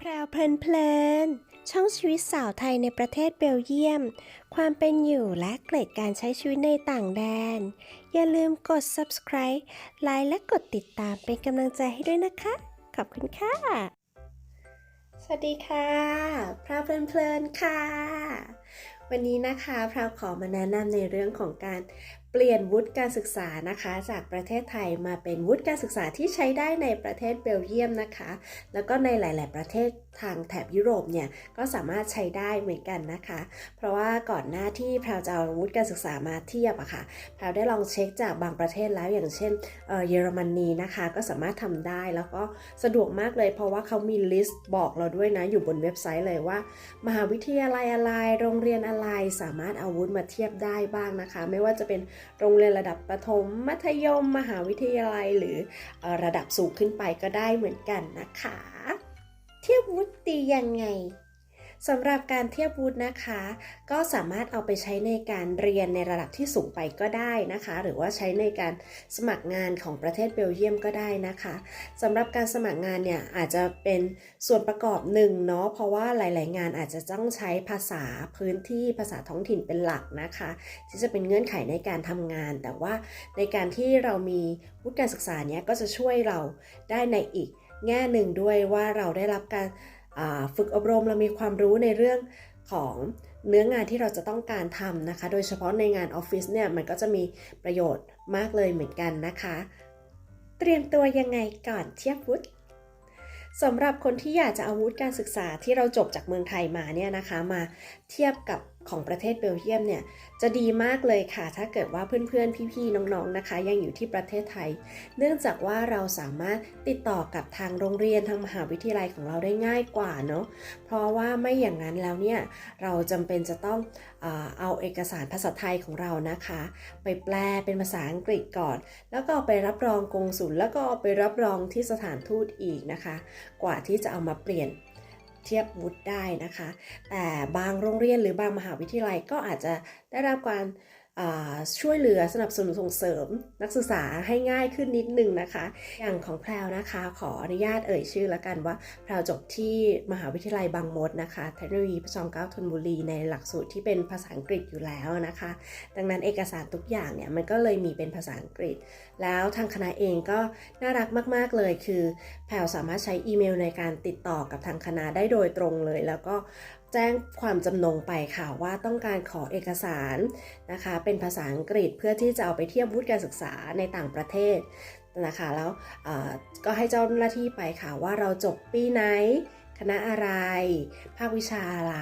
พรวเพลินเพลินช่องชีวิตสาวไทยในประเทศเบลเยียม ความเป็นอยู่และเกร็ดการใช้ชีวิตในต่างแดน อย่าลืมกด subscribe ไลค์และกดติดตามเป็นกำลังใจให้ด้วยนะคะ ขอบคุณค่ะ สวัสดีค่ะพรวเพลินเพลินค่ะ วันนี้นะคะพรวขอมาแนะนำในเรื่องของการ เปลี่ยนวุฒิการศึกษานะคะจากประเทศไทยมาเป็นวุฒิการศึกษาที่ใช้ได้ในประเทศเบลเยียมนะคะ แล้วก็ในหลาย ๆ ประเทศทางแถบยุโรปเนี่ยก็สามารถใช้ได้เหมือนกันนะคะ เพราะว่าก่อนหน้าที่พราวจะเอาวุฒิการศึกษามาเทียบอะค่ะพราวได้ลองเช็คจากบางประเทศแล้วอย่างเช่นเยอรมนีนะคะ ก็สามารถทำได้แล้วก็สะดวกมากเลยเพราะว่าเขามีลิสต์บอกเราด้วยนะอยู่บนเว็บไซต์เลยว่า มหาวิทยาลัยอะไรโรงเรียนอะไรสามารถเอาวุฒิมาเทียบได้บ้างนะคะ ไม่ว่าจะเป็นโรงเรียนระดับประถมมัธยม มหาวิทยาลัยหรืออระดับสูงขึ้นไปก็ได้เหมือนกันนะคะ เทียบวุฒิดียังไงสำหรับการเทียบวุฒินะคะ ก็สามารถเอาไปใช้ในการเรียนในระดับที่สูงไปก็ได้นะคะ หรือว่าใช้ในการสมัครงานของประเทศเบลเยียมก็ได้นะคะสำหรับการสมัครงานเนี่ยอาจจะเป็นส่วนประกอบหนึ่งเนาะเพราะว่าหลาย ๆ งานอาจจะต้องใช้ภาษาพื้นที่ภาษาท้องถิ่นเป็นหลักนะคะ ที่จะเป็นเงื่อนไขในการทำงาน แต่ว่าในการที่เรามีวุฒิการศึกษาเนี้ยก็จะช่วยเราได้ในอีก แง่หนึ่งด้วยว่าเราได้รับการฝึกอบรมเรามีความรู้ในเรื่องของเนื้องานที่เราจะต้องการทำนะคะ โดยเฉพาะในงานออฟฟิศเนี่ยมันก็จะมีประโยชน์มากเลยเหมือนกันนะคะ เตรียมตัวยังไงก่อนเทียบวุฒิสำหรับคนที่อยากจะอาวุฒิการศึกษาที่เราจบจากเมืองไทยมาเนี่ยนะคะมาเทียบกับ ของประเทศเบลเยียมเนี่ยจะดีมากเลยค่ะ ถ้าเกิดว่าเพื่อนๆ พี่ๆ น้องๆ นะคะ ยังอยู่ที่ประเทศไทย เนื่องจากว่าเราสามารถติดต่อกับทางโรงเรียนทางมหาวิทยาลัยของเราได้ง่ายกว่าเนาะ เพราะว่าไม่อย่างนั้นแล้วเนี่ยเราจำเป็นจะต้องเอาเอกสารภาษาไทยของเรานะคะ ไปแปลเป็นภาษาอังกฤษก่อน แล้วก็ไปรับรองกงสุลแล้วก็ไปรับรองที่สถานทูตอีกนะคะ กว่าที่จะเอามาเปลี่ยน เทียบวุฒิได้นะคะ แต่บางโรงเรียนหรือบางมหาวิทยาลัยก็อาจจะได้รับการ ช่วยเหลือสนับสนุนส่งเสริมนักศึกษาให้ง่ายขึ้นนิดนึงนะคะ อย่างของแพรวนะคะขออนุญาตเอ่ยชื่อแล้วกันว่าแพรวจบที่มหาวิทยาลัยบางมดนะคะเทคโนโลยีพระจอมเกล้าธนบุรีในหลักสูตรที่เป็นภาษาอังกฤษอยู่แล้วนะคะ ดังนั้นเอกสารทุกอย่างเนี่ยมันก็เลยมีเป็นภาษาอังกฤษ แล้วทางคณะเองก็น่ารักมาก ๆเลยคือ แพรวสามารถใช้อีเมลในการติดต่อกับทางคณะได้โดยตรงเลย แล้วก็ แจ้งความจำนงไปค่ะว่าต้องการขอเอกสารนะคะ เป็นภาษาอังกฤษเพื่อที่จะเอาไปเทียบวุฒิการศึกษาในต่างประเทศนะคะแล้วก็ให้เจ้าหน้าที่ไปค่ะว่าเราจบปีไหนคณะอะไร ภาควิชาอะไร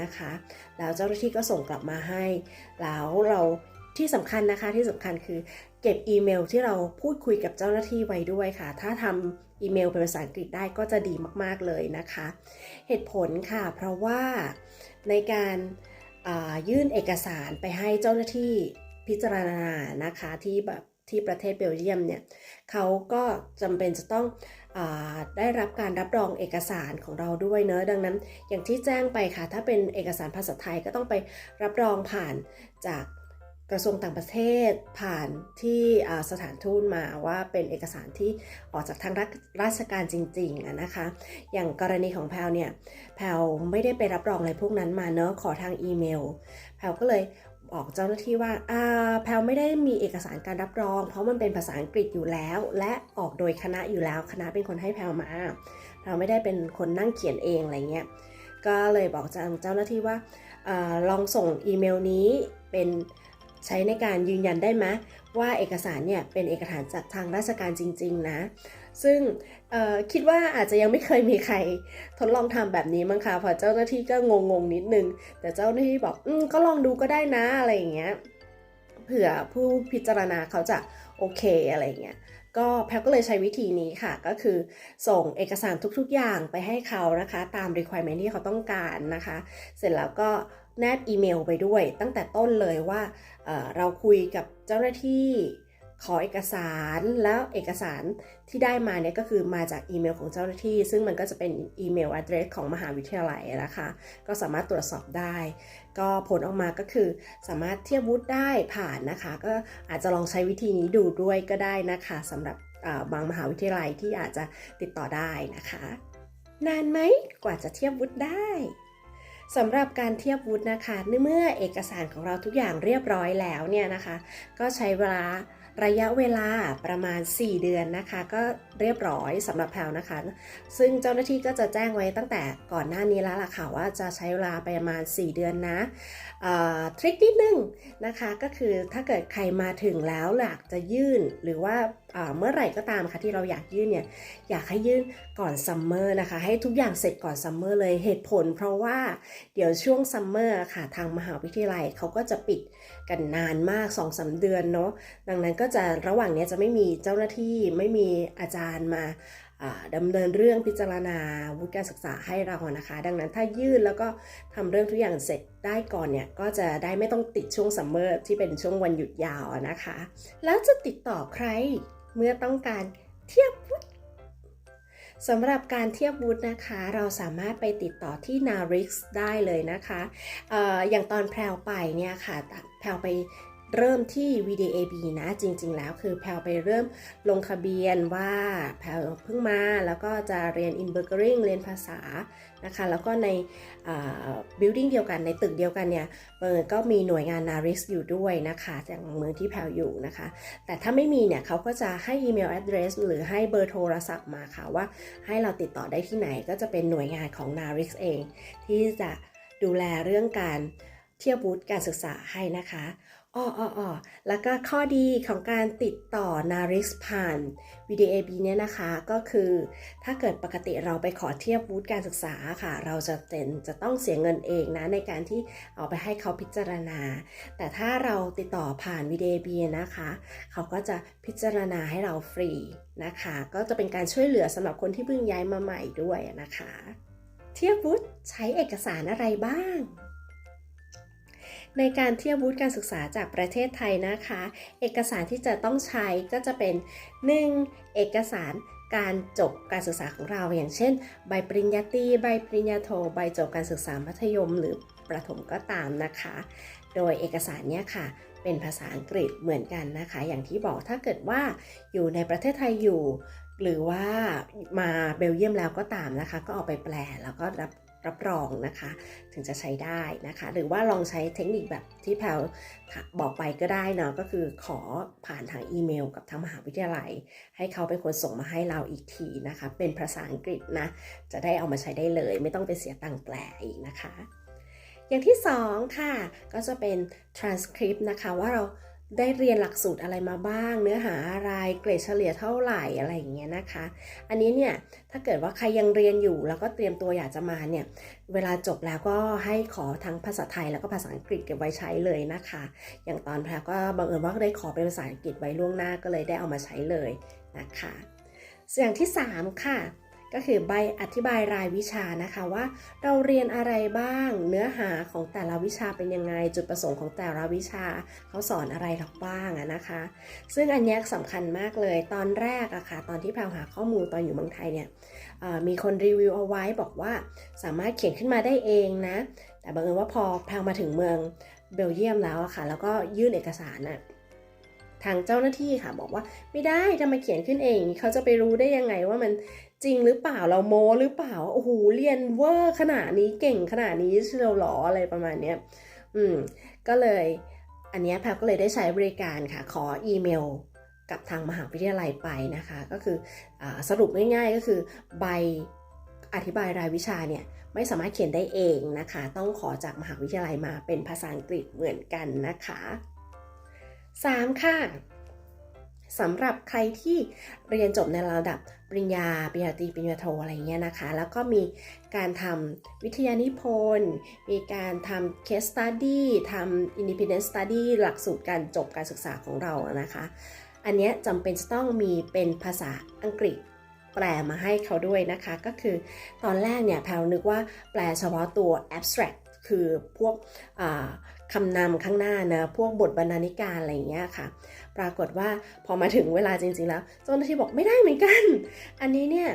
นะคะ แล้วเจ้าหน้าที่ก็ส่งกลับมาให้ แล้วเรา ที่สำคัญนะคะที่สำคัญคือเก็บอีเมลที่เราพูดคุยกับเจ้าหน้าที่ไว้ด้วยค่ะ ถ้าทำอีเมลเป็นภาษาอังกฤษได้ก็จะดีมาก ๆ เลยนะคะ เหตุผลค่ะ เพราะว่าในการยื่นเอกสารไปให้เจ้าหน้าที่พิจารณานะคะที่แบบที่ประเทศเบลเยียมเนี่ยเขาก็จำเป็นจะต้องอได้รับการรับรองเอกสารของเราด้วยเนอะดังนั้น อย่างที่แจ้งไปค่ะ ถ้าเป็นเอกสารภาษาไทยก็ต้องไปรับรองผ่านจาก กระทรวงต่างประเทศผ่านที่สถานทูตมาว่าเป็นเอกสารที่ออกจากทางรัฐราชการจริงๆนะคะ อย่างกรณีของแพลวเนี่ยแพลวไม่ได้ไปรับรองอะไรพวกนั้นมาเนอะขอทางอีเมลแพลวก็เลยบอกเจ้าหน้าที่ว่าอ่าแพลวไม่ได้มีเอกสารการรับรอง เพราะมันเป็นภาษาอังกฤษอยู่แล้ว และออกโดยคณะอยู่แล้วคณะเป็นคนให้แพลวมาแพลวไม่ได้เป็นคนนั่งเขียนเองอะไรเงี้ยก็เลยบอกเจ้าหน้าที่ว่าอาลองส่งอีเมลนี้เป็น ใช้ในการยืนยันได้ไหมว่าเอกสารเนี่ยเป็นเอกสารจากทางราชการจริง ๆ นะ ซึ่งคิดว่าอาจจะยังไม่เคยมีใครทดลองทำแบบนี้มั้งคะเพอเจ้าหน้าที่ก็งงๆนิดนึง แต่เจ้าหน้าที่บอกอืมก็ลองดูก็ได้นะอะไรอย่างเงี้ยเผื่อผู้พิจารณาเขาจะโอเคอะไรอย่างเงี้ยก็แพลก็เลยใช้วิธีนี้ค่ะก็คือส่งเอกสารทุกๆอย่างไปให้เขานะคะ ตาม requirement ที่เขาต้องการนะคะ เสร็จแล้วก็ แนบอีเมลไปด้วย ตั้งแต่ต้นเลยว่าเเราคุยกับเจ้าหน้าที่ขอเอกสารแล้วเอกสารที่ได้มาเนี่ยก็คือมาจากอีเมลของเจ้าหน้าที่ ซึ่งมันก็จะเป็นอีเมล address ของมหาวิทยาลัยนะคะ ก็สามารถตรวจสอบได้ ก็ผลออกมาก็คือสามารถเทียบวุฒิได้ผ่านนะคะ ก็อาจจะลองใช้วิธีนี้ดูด้วยก็ได้นะคะสำหรับาบางมหาวิทยาลัยที่อาจจะติดต่อได้นะคะ นานไหมกว่าจะเทียบวุฒิได้ สำหรับการเทียบวุฒินะคะเมื่อเอกสารของเราทุกอย่างเรียบร้อยแล้วเนี่ยนะคะ ก็ใช้เวลา ระยะเวลาประมาณ 4 เดือนนะคะ ก็เรียบร้อยสำหรับแพลวนะคะ ซึ่งเจ้าหน้าที่ก็จะแจ้งไว้ตั้งแต่ก่อนหน้านี้แล้วล่ะค่ะว่าจะใช้เวลาไปประมาณ 4 เดือนนะทริคนิดนึงนะคะก็คือถ้าเกิดใครมาถึงแล้วอยากจะยื่นหรือว่าเมื่อไหร่ก็ตามค่ะที่เราอยากยื่นเนี่ยอยากให้ยื่นก่อนซัมเมอร์นะคะให้ทุกอย่างเสร็จก่อนซัมเมอร์เลยเหตุผล เพราะว่าเดี๋ยวช่วงซัมเมอร์ค่ะทางมหาวิทยาลัยเขาก็จะปิด กันนานมาก2อสเดือนเนาะดังนั้นก็จะระหว่างนี้จะไม่มีเจ้าหน้าที่ไม่มีอาจารย์มาดำเนินเรื่องพิจารณาวุฒิการศึกษาให้เรานะคะ ดังนั้นถ้ายื่นแล้วก็ทำเรื่องทุกอย่างเสร็จได้ก่อนเนี่ยก็จะได้ไม่ต้องติดช่วงซัมเมอร์ที่เป็นช่วงวันหยุดยาวนะคะ แล้วจะติดต่อใครเมื่อต้องการเทียบวุฒิ สำหรับการเทียบวุฒินะคะ เราสามารถไปติดต่อที่ NARIX ได้เลยนะคะอออย่างตอนแพรวไปเนี่ยค่ะแพรวไป เริ่มที่ VDAB นะ จริง ๆ แล้วคือแพลไปเริ่มลงทะเบียนว่าแพลเพิ่งมาแล้วก็จะเรียน in b u r g e r i n g เรียนภาษานะคะ แล้วก็ใน building เดียวกันในตึกเดียวกันเนี่ยเอก็มีหน่วยงาน NARIS อยู่ด้วยนะคะจากเมืองที่แพลอยู่นะคะ แต่ถ้าไม่มีเนี่ยเขาก็จะให้อีเมล address หรือให้เบอร์โทรศัพท์มาค่ะว่าให้เราติดต่อได้ที่ไหนก็จะเป็นหน่วยงานของ NARIS เอง ที่จะดูแลเรื่องการเทียบวุฒิการศึกษาให้นะคะ อ๋ออ๋อแล้วก็ข้อดีของการติดต่อ NARIS ผ่าน VDAB เนี่ยนะคะก็คือ ถ้าเกิดปกติเราไปขอเทียบวุฒิการศึกษาค่ะ เราจะเป็นจะต้องเสียเงินเองนะในการที่เอาไปให้เขาพิจารณา แต่ถ้าเราติดต่อผ่าน VDAB นะคะ เขาก็จะพิจารณาให้เราฟรีนะคะ ก็จะเป็นการช่วยเหลือสำหรับคนที่เพิ่งย้ายมาใหม่ด้วยนะคะ เทียบวุฒิใช้เอกสารอะไรบ้าง ในการเทียบวุฒิการศึกษาจากประเทศไทยนะคะ เอกสารที่จะต้องใช้ก็จะเป็น 1. เอกสารการจบการศึกษาของเรา อย่างเช่น ใบปริญญาตรีใบปริญญาโท ใบจบการศึกษามัธยม หรือประถมก็ตามนะคะ โดยเอกสารเนี้ยค่ะ เป็นภาษาอังกฤษเหมือนกันนะคะ อย่างที่บอกถ้าเกิดว่าอยู่ในประเทศไทยอยู่ หรือว่ามาเบลเยียมแล้วก็ตามนะคะ ก็เอาไปแปลแล้วก็รับ รับรองนะคะ ถึงจะใช้ได้นะคะ หรือว่าลองใช้เทคนิคแบบที่แพลบอกไปก็ได้เนาะก็คือขอผ่านทางอีเมล กับทางมหาวิทยาลัย ให้เขาเป็นคนส่งมาให้เราอีกทีนะคะ เป็นภาษาอังกฤษนะจะได้เอามาใช้ได้เลย ไม่ต้องไปเสียตังค์แปลอีกนะคะ อย่างที่ 2 ค่ะ ก็จะเป็น transcript นะคะว่าเรา ได้เรียนหลักสูตรอะไรมาบ้าง เนื้อหาอะไร เกรดเฉลี่ยเท่าไหร่อะไรอย่างเงี้ยนะคะ อันนี้เนี่ยถ้าเกิดว่าใครยังเรียนอยู่ แล้วก็เตรียมตัวอยากจะมาเนี่ยเวลาจบแล้วก็ให้ขอทั้งภาษาไทยแล้วก็ภาษาอังกฤษเก็บไว้ใช้เลยนะคะ อย่างตอนแพรก็บังเอิญว่าได้ขอเป็นภาษาอังกฤษไว้ล่วงหน้าก็เลยได้เอามาใช้เลยนะคะ อย่างที่ 3 ค่ะ ก็คือใบอธิบายรายวิชานะคะว่า เราเรียนอะไรบ้าง เนื้อหาของแต่ละวิชาเป็นยังไง จุดประสงค์ของแต่ละวิชาเขาสอนอะไรเราบ้างนะคะ ซึ่งอันนี้สำคัญมากเลยตอนแรกอะคะ่ะตอนที่แพลหาข้อมูลตอนอยู่เมืองไทยเนี่ยมีคนรีวิวเอาไว้บอกว่าสามารถเขียนขึ้นมาได้เองนะ แต่บังเอิญว่าพอแพลมาถึงเมืองเบลเยียมแล้วอะคะ่ะ แล้วก็ยื่นเอกสารอะทางเจ้าหน้าที่ค่ะบอกว่าไม่ได้จะมาเขียนขึ้นเอง เขาจะไปรู้ได้ยังไงว่ามัน จริงหรือเปล่าเราโมหรือเปล่าโอ้โหเรียนเวอร์ขนาดนี้เก่งขนาดนี้เชียวหรออะไรประมาณเนี้ยอืมก็เลยอันนี้แพลก็เลยได้ใช้บริการค่ะ ขออีเมลกับทางมหาวิทยาลัยไปนะคะ ก็คืออสรุปง่ายๆก็คือใบอธิบายรายวิชาเนี่ยไม่สามารถเขียนได้เองนะคะ ต้องขอจากมหาวิทยาลัยมาเป็นภาษาอังกฤษเหมือนกันนะคะ 3. ค่ะ สำหรับใครที่เรียนจบในระดับปริญญาปริญญาตรีปริญญาโทอะไรเงี้ยนะคะ แล้วก็มีการทำวิทยานิพนธ์ มีการทำ case study ทำ independent study หลักสูตรการจบการศึกษาของเรานะคะ อันนี้จำเป็นจะต้องมีเป็นภาษาอังกฤษแปลมาให้เขาด้วยนะคะ ก็คือตอนแรกเนี่ยแพลนึกว่าแปลเฉพาะตัว abstract คือพวกคำนำข้างหน้านะ พวกบทบรรณาธิการอะไรอย่างเงี้ยค่ะ ปรากฏว่าพอมาถึงเวลาจริง ๆ แล้วเจ้าหน้าที่บอกไม่ได้เหมือนกัน อันนี้เนี่ย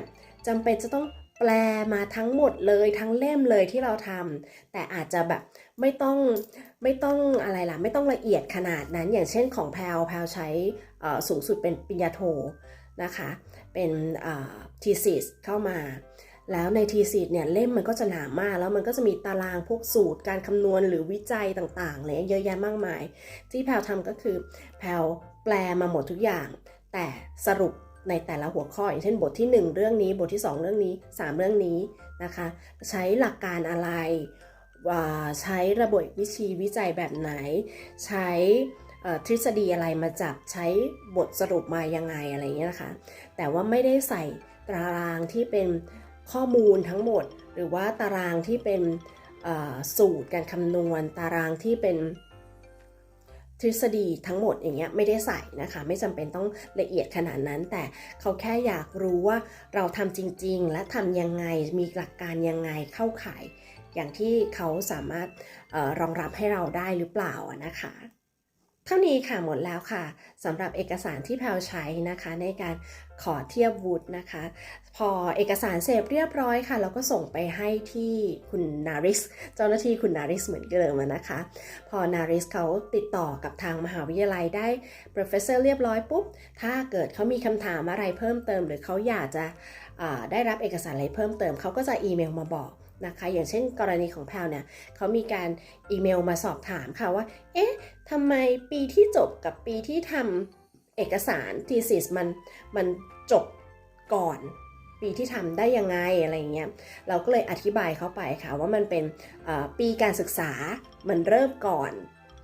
จำเป็นจะต้องแปลมาทั้งหมดเลยทั้งเล่มเลยที่เราทำแต่อาจจะแบบไม่ต้องไม่ต้องอะไรล่ะไม่ต้องละเอียดขนาดนั้น อย่างเช่นของแพลวแพลวใช้สูงสุดเป็นปริญญาโทนะคะ เป็นทีซิสเข้ามา แล้วในทีซีเนี่ยเล่มมันก็จะหนามาก แล้วมันก็จะมีตารางพวกสูตรการคำนวณหรือวิจัยต่างๆเลยเยอะแยะมากมาย ที่แพลทำก็คือแพลแปลมาหมดทุกอย่าง แต่สรุปในแต่ละหัวข้ออย่างเช่นบทที่ 1 เรื่องนี้บทที่ 2 เรื่องนี้ 3 เรื่องนี้นะคะ ใช้หลักการอะไรว่าใช้ระบบวิธีวิจัยแบบไหน ใช้ทฤษฎีอะไรมาจับใช้บทสรุปมายังไงอะไรอย่างเงี้ยนะคะ แต่ว่าไม่ได้ใส่ตารางที่เป็น ข้อมูลทั้งหมด หรือว่าตารางที่เป็นสูตรการคำนวณ ตารางที่เป็นทฤษฎีทั้งหมดอย่างเงี้ยไม่ได้ใส่นะคะ ไม่จำเป็นต้องละเอียดขนาดนั้น แต่เขาแค่อยากรู้ว่าเราทำจริง ๆ และทำยังไงมีหลักการยังไงเข้าข่าย อย่างที่เขาสามารถออรองรับให้เราได้หรือเปล่านะคะ เท่านี้ค่ะหมดแล้วค่ะสำหรับเอกสารที่แพลใช้นะคะในการขอเทียบวุฒินะคะ พอเอกสารเสร็จเรียบร้อยค่ะ เราก็ส่งไปให้ที่คุณนาริส เจ้าหน้าที่คุณนาริสเหมือนเดิมนะคะ พอนาริสเขาติดต่อกับทางมหาวิทยาลัยได้ professor เรียบร้อยปุ๊บ ถ้าเกิดเขามีคำถามอะไรเพิ่มเติม หรือเขาอยากจะได้รับเอกสารอะไรเพิ่มเติมเขาก็จะอีเมลมาบอก นะคะ อย่างเช่นกรณีของแพลวเนี่ยเขามีการอีเมลมาสอบถามค่ะว่า เอ๊ะทำไมปีที่จบกับปีที่ทำเอกสาร thesis มันมันจบก่อนปีที่ทำได้ยังไงอะไรเงี้ย เราก็เลยอธิบายเข้าไปค่ะว่ามันเป็นปีการศึกษามันเริ่มก่อน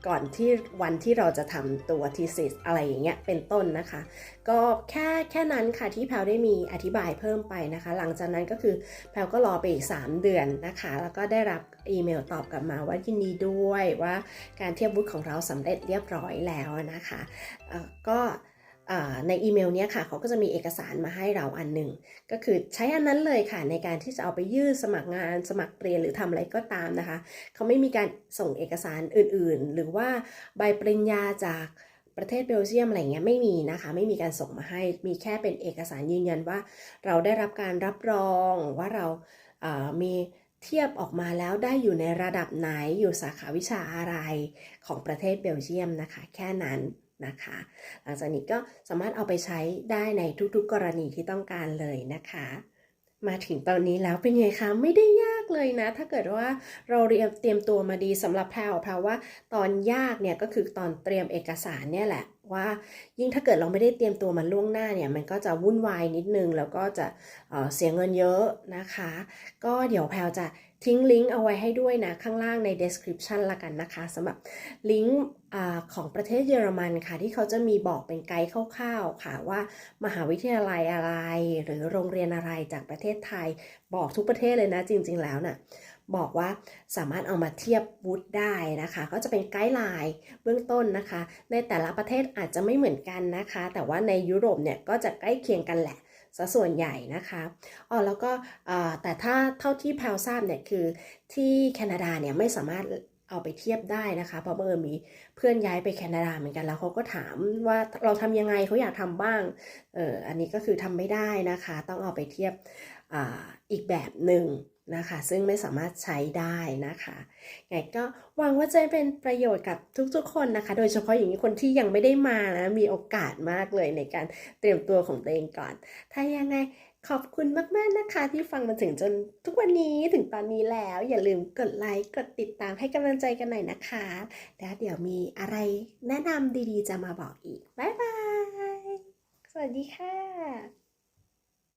ก่อนที่วันที่เราจะทำตัวทีสิสอะไรอย่างเงี้ยเป็นต้นนะคะ ก็แค่แค่นั้นค่ะที่แพลวได้มีอธิบายเพิ่มไปนะคะ หลังจากนั้นก็คือแพลวก็รอไปอีก 3 เดือนนะคะ แล้วก็ได้รับอีเมลตอบกลับมาว่ายินดีด้วยว่าการเทียบวุฒิของเราสำเร็จเรียบร้อยแล้วนะคะก็ ในอีเมลเนี้ยค่ะเขาก็จะมีเอกสารมาให้เราอันหนึ่งก็คือใช้อันนั้นเลยค่ะในการที่จะเอาไปยื่นสมัครงานสมัครเรียนหรือทำอะไรก็ตามนะคะเขาไม่มีการส่งเอกสารอื่นๆ หรือว่าใบปริญญาจากประเทศเบลเยียมอะไรเงี้ยไม่มีนะคะ ไม่มีการส่งมาให้มีแค่เป็นเอกสารยืนยันว่า เราได้รับการรับรองว่าเราเอ่อมีเทียบออกมาแล้วได้อยู่ในระดับไหนอยู่สาขาวิชาอะไรของประเทศเบลเยียมนะคะ แค่นั้น นะคะ หลังจากนี้ก็สามารถเอาไปใช้ได้ในทุกๆกรณีที่ต้องการเลยนะคะ มาถึงตอนนี้แล้วเป็นไงคะไม่ได้ยากเลยนะ ถ้าเกิดว่าเราเรียนเตรียมตัวมาดีสำหรับแพลวแพลวว่าตอนยากเนี่ยก็คือตอนเตรียมเอกสารเนี่ยแหละว่ายิ่งถ้าเกิดเราไม่ได้เตรียมตัวมาล่วงหน้าเนี่ยมันก็จะวุ่นวายนิดนึง แล้วก็จะเเสียเงินเยอะนะคะ ก็เดี๋ยวแพลวจะ ทิ้งลิงก์เอาไว้ให้ด้วยนะ ข้างล่างใน description ละกันนะคะสำหรับลิงก์ของประเทศเยอรมันค่ะ ที่เขาจะมีบอกเป็นไกด์คร่าวๆค่ะว่ามหาวิทยาลัยอะไร หรือโรงเรียนอะไรจากประเทศไทย บอกทุกประเทศเลยนะจริง ๆแล้วน่ะบอกว่าสามารถเอามาเทียบวุฒิได้นะคะ ก็จะเป็นไกด์ไลน์เบื้องต้นนะคะ ในแต่ละประเทศอาจจะไม่เหมือนกันนะคะ แต่ว่าในยุโรปเนี่ยก็จะใกล้เคียงกันแหละ ซะส่วนใหญ่นะคะอ๋อแล้วก็แต่ถ้าเท่าที่แพลทราบเนี่ยคือที่แคนาดาเนี่ยไม่สามารถเอาไปเทียบได้นะคะเพราะเมื่อมีเพื่อนย้ายไปแคนาดาเหมือนกันแล้วเขาก็ถามว่าเราทำยังไงเขาอยากทำบ้างเอออันนี้ก็คือทำไม่ได้นะคะ ต้องเอาไปเทียบออีกแบบหนึ่ง นะคะ ซึ่งไม่สามารถใช้ได้นะคะไงก็หวังว่าจะเป็นประโยชน์กับทุกๆ คนนะคะ โดยเฉพาะอย่างนี้คนที่ยังไม่ได้มานะมีโอกาสมากเลยในการเตรียมตัวของตัวเองก่อน ถ้ายังไงขอบคุณมาก ๆ นะคะ ที่ฟังมาถึงจนทุกวันนี้ถึงตอนนี้แล้ว อย่าลืมกดไลค์กดติดตามให้กำลังใจกันหน่อยนะคะ แล้วเดี๋ยวมีอะไรแนะนำดีๆ จะมาบอกอีก บ๊ายบาย สวัสดีค่ะ